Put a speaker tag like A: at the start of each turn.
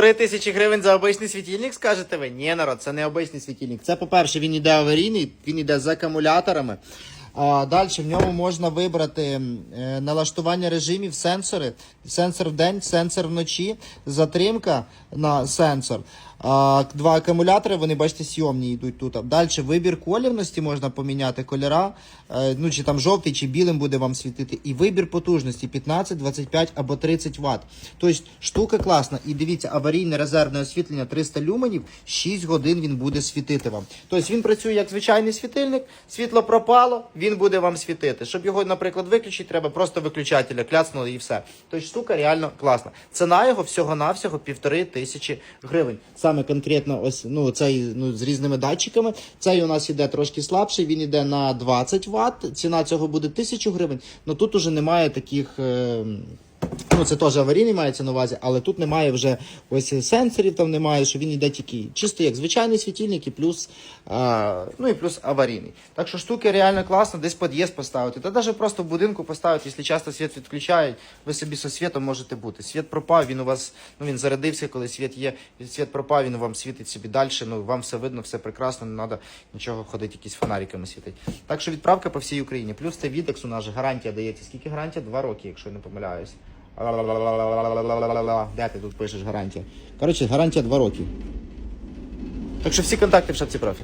A: Три тисячі гривень за обичний світильник, скажете ви? Ні, народ, це не обичний світильник. Це, по-перше, він іде аварійний, він іде з акумуляторами. Далі в ньому можна вибрати е, налаштування режимів, сенсори. Сенсор в день, сенсор вночі, затримка на сенсор. Два акумулятори, вони бачите, сйомні йдуть тут. Далі вибір колірності можна поміняти кольора. е, Ну, чи там жовтий, чи білим буде вам світити. І вибір потужності 15, 25 або 30 Вт. Тобто штука класна. І дивіться, аварійне резервне освітлення 300 люменів, 6 годин він буде світити вам. Тобто він працює як звичайний світильник, світло пропало, він буде вам світити. Щоб його, наприклад, виключити, треба просто виключателя кляцнули і все. Тож штука реально класна. Ціна його всього-навсього півтори тисячі гривень. Саме конкретно ось ну цей ну з різними датчиками. Цей у нас іде трошки слабший, він іде на 20 Вт. Ціна цього буде 1000 гривень. Ну тут уже немає таких. Е- Ну, це теж аварійний мається на увазі, але тут немає вже ось сенсорів, там немає, що він йде тільки чисто як звичайний світильник і плюс, а, ну і плюс аварійний. Так що штуки реально класно, десь під'їзд поставити. Та навіть просто в будинку поставити, якщо часто світ відключають, ви собі зі світом можете бути. Світ пропав, він у вас, ну він зарядився, коли світ є, світ пропав, він вам світить собі далі, ну вам все видно, все прекрасно, не треба нічого ходити, якісь фонариками світить. Так що відправка по всій Україні. Плюс це відекс у нас гарантія дається. Скільки гарантія? Два роки, якщо я не помиляюсь. Де ти тут пишеш гарантія? Коротше, гарантія 2 роки. Так що всі контакти в шапці профі.